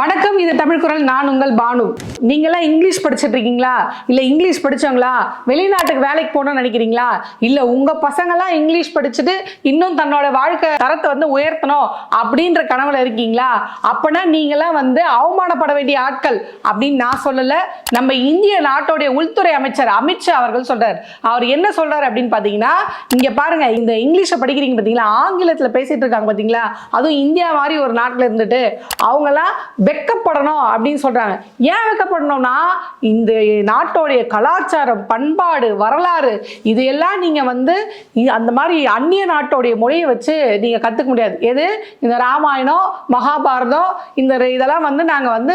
வணக்கம் இது தமிழ் குரல். நான் உங்கள் பானு. நீங்களாம் இங்கிலீஷ் படிச்சுட்டு இருக்கீங்களா? இல்லை இங்கிலீஷ் படித்தவங்களா வெளிநாட்டுக்கு வேலைக்கு போகணும்னு நினைக்கிறீங்களா? இல்லை உங்கள் பசங்களாம் இங்கிலீஷ் படிச்சுட்டு இன்னும் தன்னோட வாழ்க்கை தரத்தை வந்து உயர்த்தணும் அப்படின்ற கனவுல இருக்கீங்களா? அப்போனா நீங்களாம் வந்து அவமானப்பட வேண்டிய ஆட்கள் அப்படின்னு நான் சொல்லலை. நம்ம இந்திய நாட்டோடைய உள்துறை அமைச்சர் அமித்ஷா அவர்கள் சொல்கிறார் அவர் என்ன சொல்கிறார் அப்படின்னு பார்த்தீங்கன்னா இங்கே பாருங்க இந்த இங்கிலீஷை படிக்கிறீங்க பார்த்தீங்களா ஆங்கிலத்தில் பேசிட்டு இருக்காங்க பார்த்தீங்களா அதுவும் இந்தியா மாதிரி ஒரு நாட்டில் இருந்துட்டு அவங்கெல்லாம் வெக்கப்படணும் அப்படின்னு சொல்கிறாங்க ஏன் வெக்கப்படணும்னா இந்த நாட்டோடைய கலாச்சாரம் பண்பாடு வரலாறு இதையெல்லாம் நீங்கள் வந்து அந்த மாதிரி அந்நிய நாட்டோடைய மொழியை வச்சு நீங்கள் கற்றுக்க முடியாது. எது? இந்த ராமாயணம் மகாபாரதம் இந்த இதெல்லாம் வந்து நாங்கள் வந்து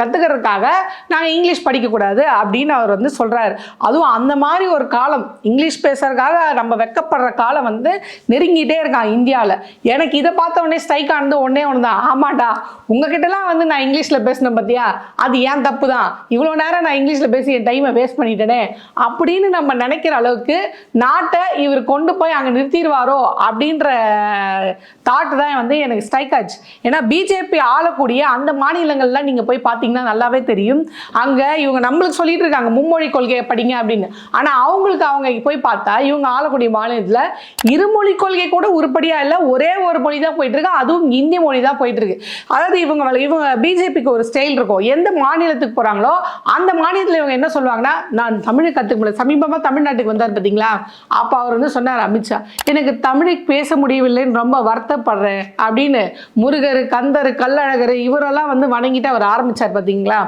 கற்றுக்கிறதுக்காக நாங்கள் இங்கிலீஷ் படிக்கக்கூடாது அப்படின்னு அவர் வந்து சொல்கிறாரு அதுவும் அந்த மாதிரி ஒரு காலம் இங்கிலீஷ் பேசுறதுக்காக நம்ம வெக்கப்படுற காலம் வந்து நெருங்கிட்டே இருக்கான் இந்தியாவில் எனக்கு இதை பார்த்த உடனே ஸ்ட்ரைக் ஆனது ஒன்னே ஒன்று தான் ஆமாடா உங்ககிட்டலாம் வந்து நான் இங்கிலீஷில் பேசினேன் பார்த்தியா அது ஏன் தப்பு தான் இவ்வளோ நேரம் நான் இங்கிலீஷில் பேசி என் டைமை வேஸ்ட் பண்ணிட்டேனே? அப்படின்னு நம்ம நினைக்கிற அளவுக்கு நாட்டை இவர் கொண்டு போய் அங்கே நிறுத்திடுவாரோ அப்படின்ற தாட் தான் வந்து எனக்கு ஸ்ட்ரைக் ஆச்சு. ஏன்னா பிஜேபி ஆளக்கூடிய அந்த மாநிலங்கள்லாம் நீங்கள் போய் பார்த்தீங்கன்னா நல்லாவே தெரியும். அங்கே இவங்க நம்மளுக்கு சொல்லிட்டு இருக்காங்க மும்மொழி கொள்கையை படிங்க அப்படின்னு. ஆனால் அவங்களுக்கு அவங்க போய் பார்த்தா இவங்க ஆளக்கூடிய மாநிலத்தில் இருமொழி கொள்கை கூட உருப்படியாக இல்லை ஒரே ஒரு மொழி தான் போயிட்டு இருக்கு அதுவும் இந்தி மொழி தான் போயிட்டு இருக்கு. அதாவது இவங்க இவங்க பிஜேபிக்கு ஒரு ஸ்டைல் இருக்கும். எந்த மாநிலத்துக்கு போகிறாங்களோ அந்த மாநிலத்தில் இவங்க என்ன சொல்லுவாங்கன்னா நான் தமிழை கற்றுக்க முடியல. சமீபமாக தமிழ்நாட்டுக்கு வந்தார் பார்த்தீங்களா அப்போ அவர் வந்து சொன்னார் அமித்ஷா எனக்கு தமிழை பேச முடியவில்லைன்னு ரொம்ப வருத்தப்படுறேன். அப்படின்னு முருகர் கந்தர் கல்லழகர் இவரெல்லாம் வந்து வணங்கிட்டு அவர் ஆரம்பிச்சார் பார்த்தீங்களா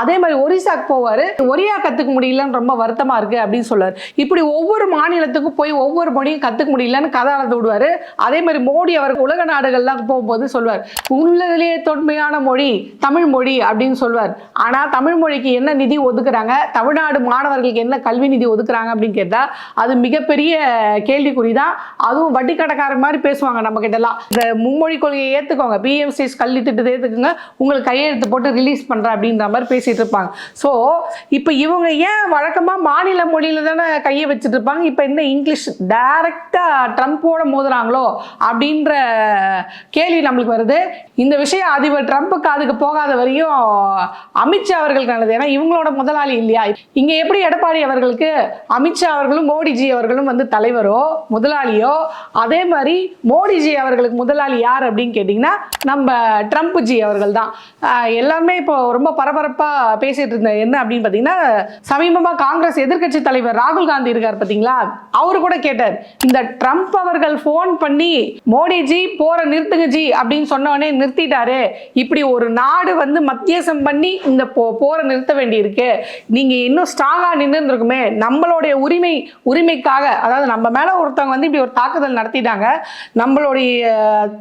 அதே மாதிரி ஒரிசாக்கு போவார். ஒரியா கற்றுக்க முடியலன்னு ரொம்ப வருத்தமாக இருக்குது அப்படின்னு சொல்லுவார் இப்படி ஒவ்வொரு மாநிலத்துக்கும் போய் ஒவ்வொரு மொழியும் கற்றுக்க முடியலன்னு கதை அளந்து விடுவார். அதே மாதிரி மோடி அவர் உலக நாடுகள்லாம் போகும்போது சொல்வார் உள்ளதிலேயே தொன்மையான மொழி தமிழ் மொழி அப்படின்னு சொல்வார். ஆனால் தமிழ் மொழிக்கு என்ன நிதி ஒதுக்குறாங்க? தமிழ்நாடு மாணவர்களுக்கு என்ன கல்வி நிதி ஒதுக்குறாங்க அப்படின்னு கேட்டால் அது மிகப்பெரிய கேள்விக்குறி தான் அதுவும் வட்டி கடைக்காரர் மாதிரி பேசுவாங்க நம்ம கிட்டலாம் இந்த மும்மொழி கொள்கையை ஏற்றுக்கோங்க பிஎம்சிஸ் கல்வி திட்டத்தை ஏற்றுக்குங்க உங்களுக்கு கையெழுத்து போட்டு ரிலீஸ் பண்ணுறேன் அப்படின்ற மாதிரி பேசிட்டு இருப்பாங்க. ஸோ இப்போ இவங்க ஏன் வழக்கமாக மாநில மொழியில் தானே கையை வச்சுட்டு இருப்பாங்க? இப்போ என்ன இங்கிலீஷ் டைரக்டாக ட்ரம்ப்போட மோதுறாங்களோ அப்படின்ற கேள்வி நம்மளுக்கு வருது. இந்த விஷயம் அதிபர் ட்ரம்ப் அதுக்கு போகாத வரையும் அமித்ஷா அவர்களுக்கு நல்லது. ஏன்னா இவங்களோட முதலாளி இல்லையா? இங்க எப்படி எடப்பாடி அவர்களுக்கு அமித்ஷா அவர்களும் மோடிஜி அவர்களும் வந்து தலைவரோ முதலாளியோ அதே மாதிரி மோடிஜி அவர்களுக்கு முதலாளி யார் அப்படின்னு கேட்டிங்கன்னா நம்ம ட்ரம்ப் ஜி அவர்கள் தான். எல்லாருமே இப்போ ரொம்ப பரபரப்பா பேசிட்டு இருந்த என்ன அப்படின்னு பார்த்தீங்கன்னா சமீபமா காங்கிரஸ் எதிர்க்கட்சி தலைவர் ராகுல் காந்தி இருக்கார் பார்த்தீங்களா? அவரு கூட கேட்டார். இந்த ட்ரம்ப் அவர்கள் ஃபோன் பண்ணி மோடிஜி போற நிறுத்துங்க ஜி அப்படின்னு சொன்ன உடனே நிறுத்திட்டாரு. இப்படி ஒரு ஒரு நாடு வந்து மத்தியசம் பண்ணி இந்த போ போரை நிறுத்த வேண்டியிருக்கு. நீங்க இன்னும் ஸ்ட்ராங்கா நின்று நம்மளுடைய உரிமை உரிமைக்காக அதாவது நம்ம மேல ஒருத்தவங்க வந்து இப்படி ஒரு தாக்குதல் நடத்திட்டாங்க. நம்மளுடைய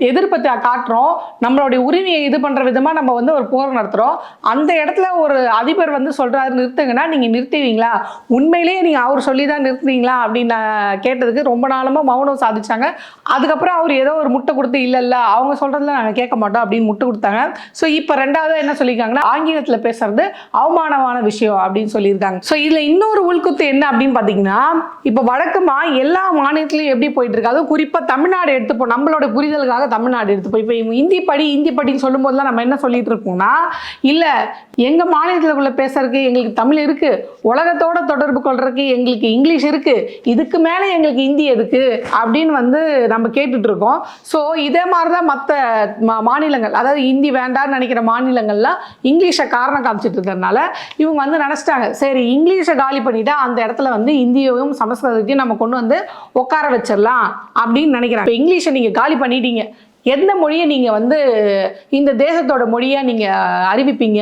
எதிர்ப்பை காட்டுறோம். நம்மளுடைய உரிமையை இது பண்ற விதமா நம்ம வந்து ஒரு போர் நடத்துறோம். அந்த இடத்துல ஒரு அதிபர் வந்து சொல்றாரு நிறுத்துங்கன்னா நீங்க நிறுத்துவீங்களா? உண்மையிலேயே நீங்க அவர் சொல்லி தான் நிறுத்துவீங்களா அப்படின்னு நான் கேட்டதுக்கு ரொம்ப நாளமா மௌனம் சாதிச்சாங்க. அதுக்கப்புறம் அவர் ஏதோ ஒரு முட்டை கொடுத்து இல்லை இல்லை அவங்க சொல்றதுல நாங்கள் கேட்க மாட்டோம் அப்படின்னு முட்டை கொடுத்தாங்க. ஸோ இப்போ ரெண்டாவது என்ன சொல்லியிருக்காங்கன்னா ஆங்கிலத்தில் பேசுறது அவமானமான விஷயம் அப்படின்னு சொல்லியிருக்காங்க. ஸோ இதில் இன்னொரு உள்குத்து என்ன அப்படின்னு பார்த்தீங்கன்னா இப்போ வழக்கமாக எல்லா மாநிலத்திலையும் எப்படி போயிட்டு இருக்கு அதுவும் குறிப்பாக தமிழ்நாடு எடுத்துப்போம் நம்மளோட புரிதலுக்காக தமிழ்நாடு எடுத்துப்போம் இப்போ இவங்க இந்தி படி இந்தி படின்னு சொல்லும்போதுலாம் நம்ம என்ன சொல்லிட்டு இருக்கோம்னா இல்லை எங்கள் மாநிலத்துக்குள்ள பேசுறதுக்கு எங்களுக்கு தமிழ் இருக்கு உலகத்தோட தொடர்பு கொள்றதுக்கு எங்களுக்கு இங்கிலீஷ் இருக்கு இதுக்கு மேலே எங்களுக்கு இந்தி எதுக்கு? அப்படின்னு வந்து நம்ம கேட்டுட்டு இருக்கோம். ஸோ இதே மாதிரி தான் மற்ற மாநிலங்கள் அதாவது இந்தி வேண்டாம்னு நினைக்கிற மாநிலங்களில் இங்கிலீஷை காரணம் காமிச்சிட்டு இருக்கிறதுனால இவங்க வந்து நினச்சிட்டாங்க. சரி இங்கிலீஷை காலி பண்ணிட்டா அந்த இடத்துல வந்து இந்தியையும் சமஸ்கிருதத்தையும் நம்ம கொண்டு வந்து உட்கார வச்சிடலாம் அப்படின்னு நினைக்கிறாங்க. இப்போ இங்கிலீஷை நீங்கள் காலி பண்ணிட்டீங்க. எந்த மொழியை நீங்கள் வந்து இந்த தேசத்தோட மொழியாக நீங்கள் அறிவிப்பீங்க?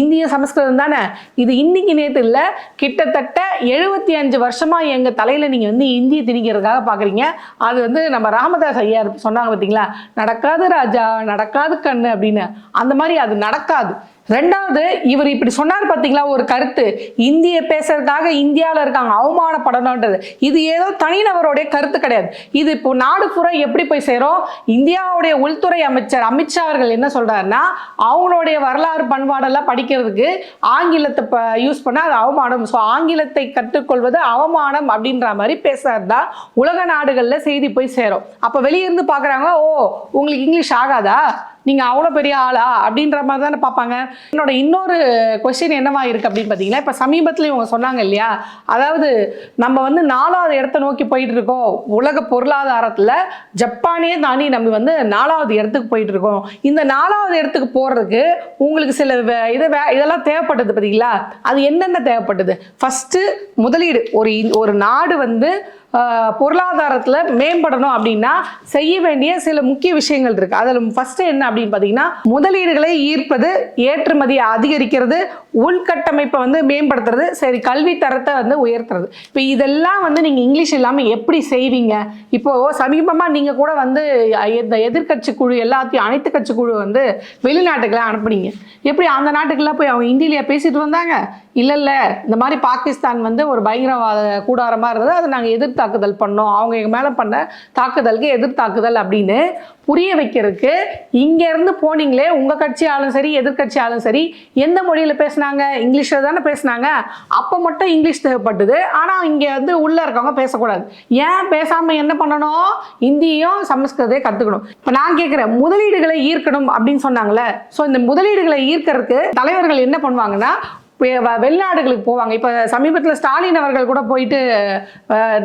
இந்திய சமஸ்கிருதம் தானே? இது இன்னைக்கு நேற்று இல்லை கிட்டத்தட்ட எழுபத்தி அஞ்சு வருஷமாக எங்கள் தலையில் நீங்கள் வந்து இந்திய திணிக்கிறதுக்காக பார்க்குறீங்க அது வந்து நம்ம ராமதாஸ் ஐயா சொன்னாங்க பார்த்தீங்களா நடக்காது ராஜா நடக்காது கண்ணு அப்படின்னு. அந்த மாதிரி அது நடக்காது. ரெண்டாவது இவர் இப்படி சொன்னார் பார்த்தீங்களா? ஒரு கருத்து. இந்திய பேசுறதுக்காக இந்தியாவில் இருக்காங்க. அவமானப்படணுன்றது. இது ஏதோ தனிநபருடைய கருத்து கிடையாது. இது இப்போ நாடு பூரா எப்படி போய் சேரும்? இந்தியாவுடைய உள்துறை அமைச்சர் அமித்ஷா அவர்கள் என்ன சொல்றாருன்னா அவங்களுடைய வரலாறு பண்பாடெல்லாம் படிக்கிறதுக்கு ஆங்கிலத்தை யூஸ் பண்ணால் அது அவமானம். ஸோ ஆங்கிலத்தை கற்றுக்கொள்வது அவமானம் அப்படின்ற மாதிரி பேசுறதா உலக நாடுகளில் செய்தி போய் சேரும். அப்போ வெளியிருந்து பார்க்குறாங்க ஓ உங்களுக்கு இங்கிலீஷ் ஆகாதா? நீங்கள் அவ்வளோ பெரிய ஆளா அப்படின்ற மாதிரி தானே பார்ப்பாங்க. என்னோட இன்னொரு கொஸ்டின் என்னவா இருக்குது அப்படின்னு பார்த்தீங்கன்னா இப்போ சமீபத்தில் இவங்க சொன்னாங்க இல்லையா? அதாவது நம்ம வந்து நாலாவது இடத்த நோக்கி போயிட்டு இருக்கோம். உலக பொருளாதாரத்தில் ஜப்பானே தாண்டி நம்ம வந்து நாலாவது இடத்துக்கு போயிட்டு இருக்கோம். இந்த நாலாவது இடத்துக்கு போகிறதுக்கு உங்களுக்கு சில வே- இது வே- இதெல்லாம் தேவைப்பட்டது பார்த்தீங்களா அது என்னென்ன தேவைப்பட்டது? ஃபஸ்ட்டு முதலீடு. ஒரு ஒரு நாடு வந்து பொருளாதாரத்தில் மேம்படணும் அப்படின்னா செய்ய வேண்டிய சில முக்கிய விஷயங்கள் இருக்குது அதில் ஃபஸ்ட்டு என்ன அப்படின்னு பார்த்தீங்கன்னா முதலீடுகளை ஈர்ப்பது ஏற்றுமதியை அதிகரிக்கிறது உள்கட்டமைப்பை வந்து மேம்படுத்துறது சரி கல்வி தரத்தை வந்து உயர்த்துறது. இப்போ இதெல்லாம் வந்து நீங்கள் இங்கிலீஷ் இல்லாமல் எப்படி செய்வீங்க? இப்போ சமீபமாக நீங்கள் கூட வந்து இந்த எதிர்க்கட்சி குழு எல்லாத்தையும் அனைத்து கட்சி குழு வந்து வெளிநாட்டுக்கெல்லாம் அனுப்புனீங்க. எப்படி அந்த நாட்டுக்கெல்லாம் போய் அவங்க ஹிந்திலேயே பேசிட்டு வந்தாங்க? இல்லை இல்லை இந்த மாதிரி பாகிஸ்தான் வந்து ஒரு பயங்கரவாத கூடாரமாக இருந்தது. அதை நாங்கள் எதிர் தாக்குதல் பண்ணோம். அவங்க எங்கள் மேலே பண்ண தாக்குதலுக்கு எதிர் தாக்குதல் அப்படின்னு புரிய வைக்கிறதுக்கு இங்கேருந்து போனீங்களே உங்கள் கட்சியாலும் சரி எதிர்க்கட்சியாலும் சரி எந்த மொழியில் பேசுனாங்க? இங்கிலீஷில் தானே பேசுனாங்க. அப்போ மட்டும் இங்கிலீஷ் தேவைப்பட்டது. ஆனால் இங்கே வந்து உள்ளே இருக்கவங்க பேசக்கூடாது. ஏன் பேசாமல் என்ன பண்ணணும்? இந்தியும் சமஸ்கிருதத்தை கற்றுக்கணும் இப்போ நான் கேட்குறேன் முதலீடுகளை ஈர்க்கணும் அப்படின்னு சொன்னாங்களே ஸோ இந்த முதலீடுகளை ஈர்க்கறதுக்கு தலைவர்கள் என்ன பண்ணுவாங்கன்னா வெளிநாடுகளுக்கு போவாங்க. இப்போ சமீபத்தில் ஸ்டாலின் அவர்கள் கூட போயிட்டு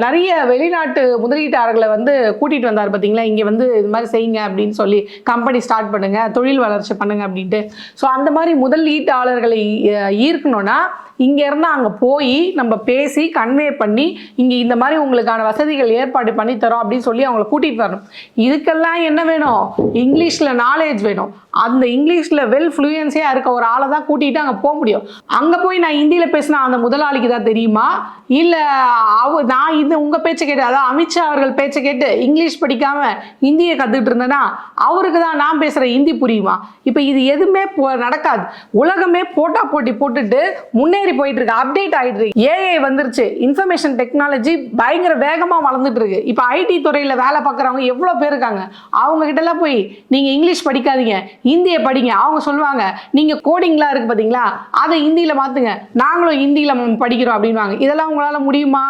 நிறைய வெளிநாட்டு முதலீட்டாளர்களை வந்து கூட்டிகிட்டு வந்தார் பார்த்தீங்களா இங்கே வந்து இது மாதிரி செய்யுங்க அப்படின்னு சொல்லி கம்பெனி ஸ்டார்ட் பண்ணுங்கள் தொழில் வளர்ச்சி பண்ணுங்க அப்படின்ட்டு. ஸோ அந்த மாதிரி முதலீட்டாளர்களை ஈர்க்கணும்னா இங்கேருந்து அங்கே போய் நம்ம பேசி கன்வே பண்ணி இங்கே இந்த மாதிரி உங்களுக்கான வசதிகள் ஏற்பாடு பண்ணி தரோம் அப்படின்னு சொல்லி அவங்கள கூட்டிகிட்டு வரணும். இதுக்கெல்லாம் என்ன வேணும்? இங்கிலீஷில் நாலேஜ் வேணும். அந்த இங்கிலீஷில் வெல் ஃப்ளூயன்ஸியாக இருக்க ஒரு ஆளை தான் கூட்டிகிட்டு அங்கே போக முடியும். அங்கே போய் நான் ஹிந்தியில் பேசினா அந்த முதலாளிக்கு தான் தெரியுமா? இல்லை அவ நான் இது உங்கள் பேச்சை கேட்டு அதாவது அமித்ஷா அவர்கள் பேச்சை கேட்டு இங்கிலீஷ் படிக்காமல் ஹிந்தியை கற்றுக்கிட்டு இருந்தேன்னா அவருக்கு தான் நான் பேசுகிற ஹிந்தி புரியுமா? இப்போ இது எதுவுமே நடக்காது. உலகமே போட்டா போட்டி போட்டுட்டு முன்னேறி போயிட்டு இருக்கு அப்டேட் ஆகிட்டு இருக்கு ஏஐ வந்துருச்சு. இன்ஃபர்மேஷன் டெக்னாலஜி பயங்கர வேகமாக வளர்ந்துட்டு இருக்கு இப்போ ஐடி துறையில் வேலை பார்க்குறவங்க எவ்வளோ பேர் இருக்காங்க? அவங்க கிட்டலாம் போய் நீங்கள் இங்கிலீஷ் படிக்காதீங்க. ஹிந்தியை படிங்க. அவங்க சொல்லுவாங்க நீங்கள் கோடிங்லாம் இருக்கு பார்த்தீங்களா அதை ஹிந்தியில் ஹிந்தியில் மாற்றுங்க நாங்களும் ஹிந்தியில் படிக்கிறோம் அப்படின்வாங்க இதெல்லாம் உங்களால் முடியுமா?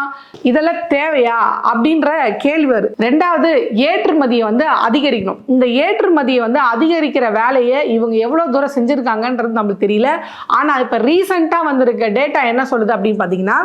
இதெல்லாம் தேவையா? அப்படின்ற கேள்வி வரும் ரெண்டாவது ஏற்றுமதியை வந்து அதிகரிக்கணும். இந்த ஏற்றுமதியை வந்து அதிகரிக்கிற வேலையை இவங்க எவ்வளோ தூரம் செஞ்சுருக்காங்கன்றது நம்மளுக்கு தெரியல. ஆனால் இப்போ ரீசெண்டாக வந்திருக்க டேட்டா என்ன சொல்லுது அப்படின்னு பார்த்தீங்கன்னா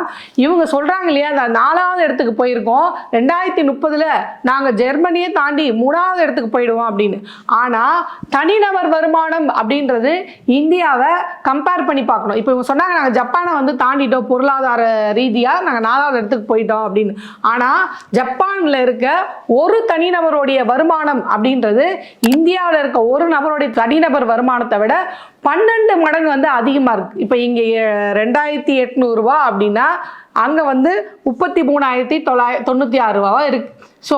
இவங்க சொல்கிறாங்க இல்லையா அந்த நாலாவது இடத்துக்கு போயிருக்கோம். ரெண்டாயிரத்தி முப்பதில் நாங்கள் ஜெர்மனியை தாண்டி மூணாவது இடத்துக்கு போயிடுவோம் அப்படின்னு. ஆனால் தனிநபர் வருமானம் அப்படின்றது இந்தியாவை கம்பேர் பண்ணி பார்க்கணும். இப்போ இவங்க சொன்னாங்க நாங்கள் ஜப்பானை வந்து தாண்டிட்டோம் பொருளாதார ரீதியாக நாங்கள் நாலாவது இடத்துக்கு போயிட்டோம் அப்படின்னு. ஆனால் ஜப்பானில் இருக்க ஒரு தனிநபருடைய வருமானம் அப்படின்றது இந்தியாவில் இருக்க ஒரு நபருடைய தனிநபர் வருமானத்தை விட பன்னெண்டு மடங்கு வந்து அதிகமாக இருக்குது இப்போ இங்கே ரெண்டாயிரத்தி எட்நூறுரூவா அப்படின்னா அங்கே வந்து முப்பத்தி மூணாயிரத்தி தொள்ளாயிரத்தி தொண்ணூற்றி ஆறு ரூபாவா இருக்கு. ஸோ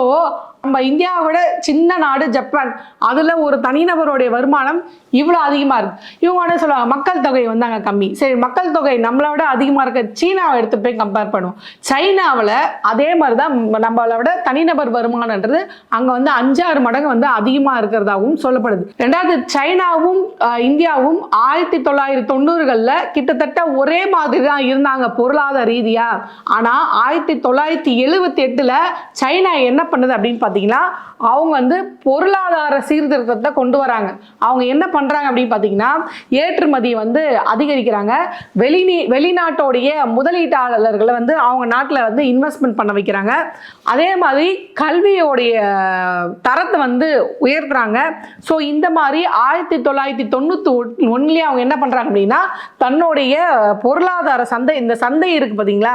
நம்ம இந்தியாவை விட சின்ன நாடு ஜப்பான். அதில் ஒரு தனிநபருடைய வருமானம் இவ்வளோ அதிகமாக இருக்கு. இவங்க என்ன சொல்லுவாங்க? மக்கள் தொகை வந்து அங்கே கம்மி. சரி மக்கள் தொகை நம்மளை விட அதிகமாக இருக்க சீனாவை எடுத்து போய் கம்பேர் பண்ணுவோம். சைனாவில் அதே மாதிரி தான் நம்மளை விட தனிநபர் வருமானன்றது அங்கே வந்து அஞ்சாறு மடங்கு வந்து அதிகமாக இருக்கிறதாகவும் சொல்லப்படுது. ரெண்டாவது சைனாவும் இந்தியாவும் ஆயிரத்தி தொள்ளாயிரத்தி தொண்ணூறுகளில் கிட்டத்தட்ட ஒரே மாதிரி தான் இருந்தாங்க பொருளாதார ரீதியாக ஆனால் ஆயிரத்தி தொள்ளாயிரத்தி எழுபத்தி எட்டில் சைனா என்ன பண்ணுது அப்படின்னு பார்த்தீங்கன்னா அவங்க வந்து பொருளாதார சீர்திருத்தத்தை கொண்டு வராங்க. அவங்க என்ன பண்ணுறாங்க அப்படின்னு பார்த்தீங்கன்னா ஏற்றுமதியை வந்து அதிகரிக்கிறாங்க. வெளிநீ வெளிநாட்டோடைய முதலீட்டாளர்களை வந்து அவங்க நாட்டில் வந்து இன்வெஸ்ட்மெண்ட் பண்ண வைக்கிறாங்க. அதே மாதிரி கல்வியோடைய தரத்தை வந்து உயர்த்துறாங்க. ஸோ இந்த மாதிரி ஆயிரத்தி தொள்ளாயிரத்தி தொண்ணூற்றி ஒன்றுலேயே அவங்க என்ன பண்ணுறாங்க அப்படின்னா தன்னுடைய பொருளாதார சந்தை இந்த சந்தை இருக்குது பார்த்தீங்களா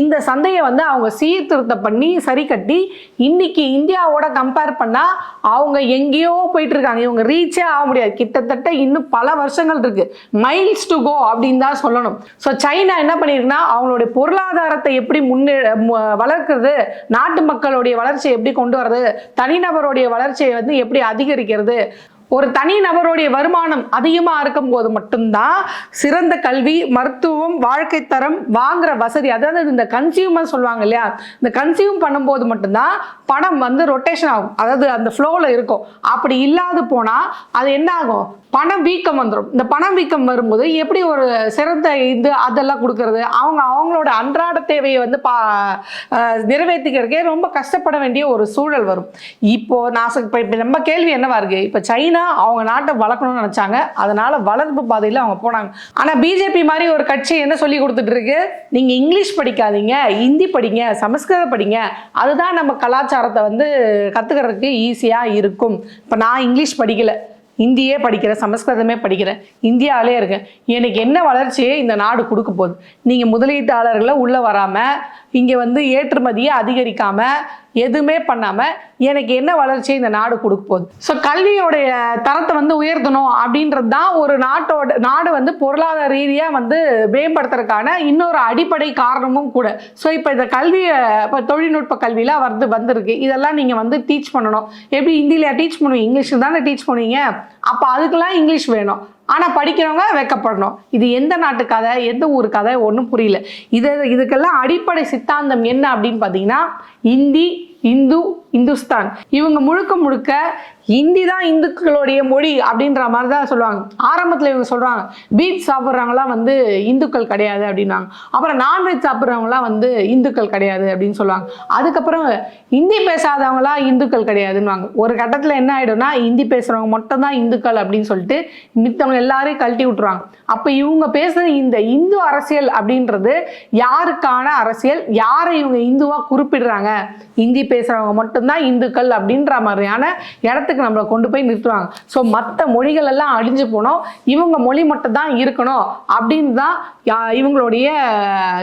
இந்த சந்தையை வந்து அவங்க சீர்திருத்தம் பண்ணி சரி கட்டி இன்னைக்கு இந்தியாவோட கம்பேர் பண்ணால் அவங்க எங்கேயோ போயிட்டு இருக்காங்க. இவங்க ரீச்சே ஆக முடியாது. கிட்டத்தட்ட இன்னும் பல வருஷங்கள் இருக்கு. மைல்ஸ் டு கோ அப்படின்னு தான் சொல்லணும். ஸோ சைனா என்ன பண்ணியிருக்குன்னா அவங்களுடைய பொருளாதாரத்தை எப்படி முன்னே வளர்க்குறது நாட்டு மக்களுடைய வளர்ச்சியை எப்படி கொண்டு வர்றது தனிநபருடைய வளர்ச்சியை வந்து எப்படி அதிகரிக்கிறது ஒரு தனி நபருடைய வருமானம் அதிகமாக இருக்கும் போது மட்டும்தான் சிறந்த கல்வி மருத்துவம் வாழ்க்கை தரம் வாங்குற வசதி அதாவது இந்த கன்சியூமர் சொல்லுவாங்க இல்லையா? இந்த கன்சியூம் பண்ணும்போது மட்டும்தான் பணம் வந்து ரொட்டேஷன் ஆகும். அதாவது அந்த ஃப்ளோவில் இருக்கும். அப்படி இல்லாது போனால் அது என்ன ஆகும் பணம் வீக்கம் வந்துடும் இந்த பணம் வீக்கம் வரும்போது எப்படி ஒரு சிறந்த இது அதெல்லாம் கொடுக்கறது? அவங்க அவங்களோட அன்றாட தேவையை வந்து பா நிறைவேற்றிக்கிறதுக்கே ரொம்ப கஷ்டப்பட வேண்டிய ஒரு சூழல் வரும். இப்போ நான் இப்போ இப்போ நம்ம கேள்வி என்னவா இருக்கு? இப்போ சைனா அவங்க நாட்டை வளர்க்கணும்னு நினச்சாங்க. அதனால வளர்ப்பு பாதையில் அவங்க போனாங்க. ஆனால் பிஜேபி மாதிரி ஒரு கட்சி என்ன சொல்லி கொடுத்துட்டு இருக்கு? நீங்கள் இங்கிலீஷ் படிக்காதீங்க ஹிந்தி படிங்க சமஸ்கிருதம் படிங்க. அதுதான் நம்ம கலாச்சாரத்தை வந்து கற்றுக்கிறதுக்கு ஈஸியாக இருக்கும். இப்போ நான் இங்கிலீஷ் படிக்கலை. இந்தியே படிக்கிறேன் சமஸ்கிருதமே படிக்கிறேன் இந்தியாவிலே இருக்கேன் எனக்கு என்ன வளர்ச்சியை இந்த நாடு கொடுக்க போகுது. நீங்கள் முதலீட்டாளர்களை உள்ளே வராமல் இங்கே வந்து ஏற்றுமதியை அதிகரிக்காமல் எதுவுமே பண்ணாமல் எனக்கு என்ன வளர்ச்சியை இந்த நாடு கொடுக்க போகுது? ஸோ கல்வியோடைய தரத்தை வந்து உயர்த்தணும் அப்படின்றது தான் ஒரு நாட்டோட நாடு வந்து பொருளாதார ரீதியாக வந்து மேம்படுத்துறதுக்கான இன்னொரு அடிப்படை காரணமும் கூட. ஸோ இப்போ இந்த கல்வியை இப்போ தொழில்நுட்ப கல்வியில் வந்து வந்திருக்கு. இதெல்லாம் நீங்கள் வந்து டீச் பண்ணணும். எப்படி ஹிந்தியில் டீச் பண்ணுவீங்க? இங்கிலீஷில் தானே டீச் பண்ணுவீங்க? அப்போ அதுக்கெல்லாம் இங்கிலீஷ் வேணும். ஆனால் படிக்கிறவங்க வெக்கப்படணும். இது எந்த நாட்டு கதை எந்த ஊர் கதை ஒன்றும் புரியல. இது இதுக்கெல்லாம் அடிப்படை சித்தாந்தம் என்ன அப்படின்னு பார்த்தீங்கன்னா இந்தி இந்து இந்துஸ்தான். இவங்க முழுக்க முழுக்க ஹிந்தி தான் இந்துக்களுடைய மொழி அப்படின்ற மாதிரி தான் சொல்லுவாங்க. ஆரம்பத்தில் இவங்க சொல்கிறாங்க பீச் சாப்பிட்றவங்களாம் வந்து இந்துக்கள் கிடையாது அப்படின்னாங்க. அப்புறம் நான்வெஜ் சாப்பிட்றவங்களாம் வந்து இந்துக்கள் கிடையாது அப்படின்னு சொல்லுவாங்க. அதுக்கப்புறம் ஹிந்தி பேசாதவங்களாம் இந்துக்கள் கிடையாதுன்னுவாங்க. ஒரு கட்டத்தில் என்ன ஆகிடும்னா ஹிந்தி பேசுகிறவங்க மட்டும் தான் இந்துக்கள் அப்படின்னு சொல்லிட்டு மித்தவங்க எல்லாரையும் கழட்டி விட்டுருவாங்க. அப்போ இவங்க பேசுகிற இந்த இந்து அரசியல் அப்படின்றது யாருக்கான அரசியல்? யாரை இவங்க இந்துவாக குறிப்பிடுறாங்க? ஹிந்தி பேசுகிறவங்க மட்டும்தான் இந்துக்கள் அப்படின்ற மாதிரியான இடத்துக்கு நம்மளை கொண்டு போய் நிறுத்துவாங்க ஸோ மற்ற மொழிகள் எல்லாம் அழிஞ்சு போனோம். இவங்க மொழி மட்டும் தான் இருக்கணும். அப்படின்னு தான் இவங்களுடைய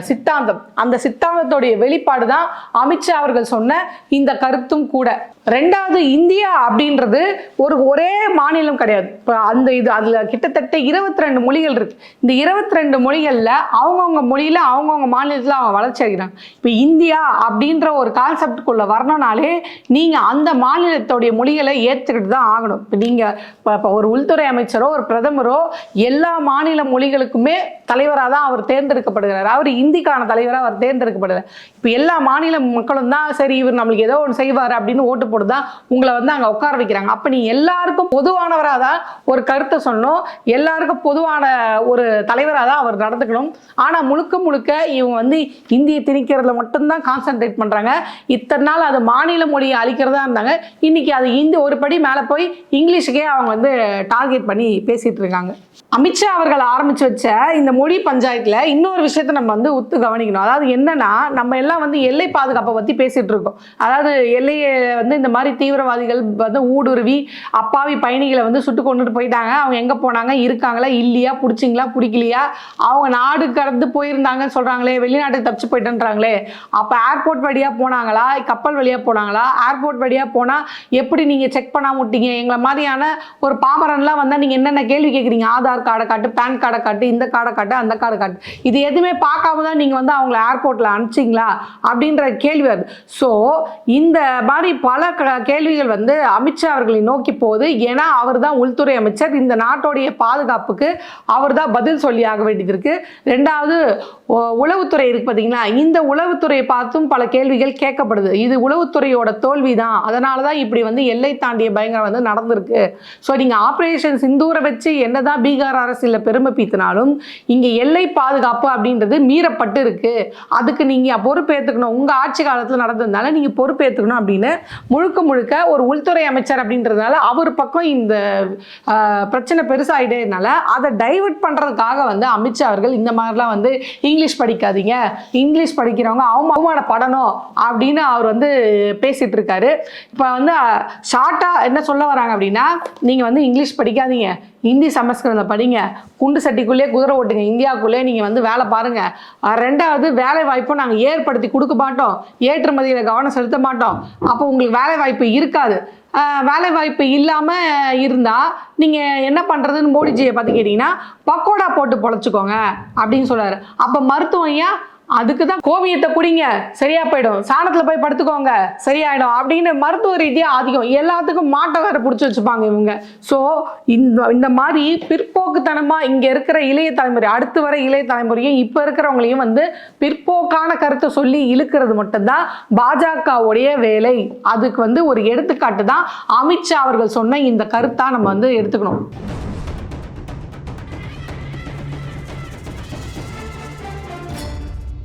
சித்தாந்தம். அந்த சித்தாந்தத்துடைய வெளிப்பாடு தான் அமித்ஷா அவர்கள் சொன்ன இந்த கருத்தும் கூட. ரெண்டாவது இந்தியா அப்படின்றது ஒரு ஒரே மாநிலம் கிடையாது. இப்போ அந்த இது அதில் கிட்டத்தட்ட இருபத்தி ரெண்டு மொழிகள் இருக்கு. இந்த இருபத்தி ரெண்டு மொழிகளில் அவங்கவுங்க மொழியில் அவங்கவுங்க மாநிலத்தில் அவங்க வளர்ச்சி அடைகிறாங்க. இப்போ இந்தியா அப்படின்ற ஒரு கான்செப்டுக்குள்ளே வரணும்னாலே நீங்கள் அந்த மாநிலத்துடைய மொழிகளை ஏற்றுக்கிட்டு தான் ஆகணும். இப்போ நீங்கள் இப்போ இப்போ ஒரு உள்துறை அமைச்சரோ ஒரு பிரதமரோ எல்லா மாநில மொழிகளுக்குமே தலைவராக தான் அவர் தேர்ந்தெடுக்கப்படுகிறார். அவர் இந்திக்கான தலைவராக அவர் தேர்ந்தெடுக்கப்படுகிறார். இப்போ எல்லா மாநில மக்களும் தான் சரி இவர் நம்மளுக்கு ஏதோ ஒன்று செய்வார் அப்படின்னு ஓட்டு போட்டு தான் உங்களை வந்து அங்கே உட்கார வைக்கிறாங்க. அப்போ நீ எல்லாருக்கும் பொதுவானவராக தான் ஒரு கருத்தை சொன்னோம் எல்லாருக்கும் பொதுவான ஒரு தலைவராக தான் அவர் நடந்துக்கணும். ஆனால் முழுக்க முழுக்க இவங்க வந்து இந்தியை திணிக்கிறதுல மட்டும்தான் கான்சென்ட்ரேட் பண்ணுறாங்க இத்தனை நாள் அது மாநில மொழியை அழிக்கிறதா இருந்தாங்க. இன்னைக்கு அது இந்தி ஒரு படி மேலே போய் இங்கிலீஷுக்கே அவங்க வந்து டார்கெட் பண்ணி பேசிட்டு இருக்காங்க. அமித்ஷா அவர்கள் ஆரம்பிச்சு வச்ச இந்த மொழி பஞ்சாயத்தில் இன்னொரு விஷயத்தை நம்ம வந்து உத்து கவனிக்கணும். அதாவது என்னன்னா நம்ம எல்லாம் வந்து எல்லை பாதுகாப்பை பற்றி பேசிகிட்டு இருக்கோம். அதாவது எல்லையை வந்து இந்த மாதிரி தீவிரவாதிகள் வந்து ஊடுருவி அப்பாவி பயணிகளை வந்து சுட்டு கொண்டுட்டு போயிட்டாங்க. அவங்க எங்கே போனாங்க? இருக்காங்களா? இல்லையா? பிடிச்சிங்களா? பிடிக்கலையா? அவங்க நாடு கடந்து போயிருந்தாங்கன்னு சொல்கிறாங்களே வெளிநாட்டுக்கு தப்பிச்சு போயிட்டுன்றாங்களே. அப்போ ஏர்போர்ட் வழியாக போனாங்களா? கப்பல் வழியாக போனாங்களா? ஏர்போர்ட் வழியாக போனால் எப்படி நீங்கள் செக் பண்ணாம விட்டீங்க? எங்களை மாதிரியான ஒரு பாமரன்லாம் வந்தால் நீங்கள் என்னென்ன கேள்வி கேட்குறீங்க ஆதார் கார்டை காட்டு பேன் கார்டை காட்டு இந்த கார்டை காட்டு அந்த கார்டை காட்டு இது எதுவுமே பார்க்காம தான் நீங்கள் வந்து அவங்கள ஏர்போர்ட்டில் அனுப்பிச்சிங்களா? அப்படின்ற கேள்வி வருது. ஸோ இந்த மாதிரி பல க- கேள்விகள் வந்து அமித்ஷா அவர்களை நோக்கி போகுது. ஏன்னா அவர் தான் உள்துறை அமைச்சர். இந்த நாட்டோடைய பாதுகாப்புக்கு அவர் தான் பதில் சொல்லி ஆக வேண்டியது இருக்குது ரெண்டாவது உளவுத்துறை இருக்கு பார்த்தீங்களா இந்த உளவுத்துறையை பார்த்தும் பல கேள்விகள் கேட்கப்படுது. இது உளவுத்துறையோட தோல்வி தான் அதனால தான் இப்படி வந்து எல்லை தாண்டிய பயங்கரம் வந்து நடந்திருக்கு. ஸோ நீங்கள் ஆப்ரேஷன் சிந்தூரை வச்சு என்னதான் பீகார் அரசில் பெருமை பீத்தினாலும் இங்கே எல்லை பாதுகாப்பு அப்படின்றது மீறப்பட்டு இருக்கு. அதுக்கு நீங்கள் பொறுப்பேற்றுக்கணும் உங்கள் ஆட்சி காலத்தில் நடந்ததுனால நீங்கள் பொறுப்பேற்றுக்கணும் அப்படின்னு முழுக்க முழுக்க ஒரு உள்துறை அமைச்சர் அப்படின்றதுனால அவர் பக்கம் இந்த பிரச்சனை பெருசாகிட்டேனால அதை டைவர்ட் பண்ணுறதுக்காக வந்து அமித்ஷா அவர்கள் இந்த மாதிரிலாம் வந்து இங்கே இங்கிலீஷ் படிக்காதீங்க. இங்கிலீஷ் படிக்கிறவங்க அவமா அவமானப்படணும் அப்படின்னு அவர் வந்து பேசிட்டு இருக்காரு இப்போ வந்து ஷார்ட்டாக என்ன சொல்ல வராங்க அப்படின்னா நீங்கள் வந்து இங்கிலீஷ் படிக்காதீங்க. ஹிந்தி சமஸ்கிருதம் படிங்க. குண்டு சட்டிக்குள்ளேயே குதிரை ஓட்டுங்க. இந்தியாவுக்குள்ளே நீங்கள் வந்து வேலை பாருங்கள் ரெண்டாவது வேலை வாய்ப்பும் நாங்கள் ஏற்படுத்தி கொடுக்க மாட்டோம். ஏற்றுமதியில் கவனம் செலுத்த மாட்டோம். அப்போ உங்களுக்கு வேலை வாய்ப்பு இருக்காது. வேலை வாய்ப்பு இல்லாமல் இருந்தால் நீங்கள் என்ன பண்ணுறதுன்னு மோடிஜியை பார்த்து கேட்டிங்கன்னா பக்கோடா போட்டு பொழைச்சிக்கோங்க அப்படின்னு சொல்றாரு. அப்போ மருத்துவம் ஏன் அதுக்கு தான் கோமியத்தை குடிங்க சரியா போயிடும். சாணத்தில் போய் படுத்துக்கோங்க. சரியாயிடும். அப்படின்னு மருத்துவ ரீதியாக அதிகம் எல்லாத்துக்கும் மாட்டை வேற பிடிச்சி வச்சுப்பாங்க இவங்க. ஸோ இந்த இந்த மாதிரி பிற்போக்குத்தனமாக இங்கே இருக்கிற இளைய தலைமுறை அடுத்து வர இளைய தலைமுறையும் இப்போ இருக்கிறவங்களையும் வந்து பிற்போக்கான கருத்தை சொல்லி இழுக்கிறது மட்டும்தான் பாஜகவுடைய வேலை. அதுக்கு வந்து ஒரு எடுத்துக்காட்டு தான் அமித்ஷா அவர்கள் சொன்ன இந்த கருத்தா நம்ம வந்து எடுத்துக்கணும்.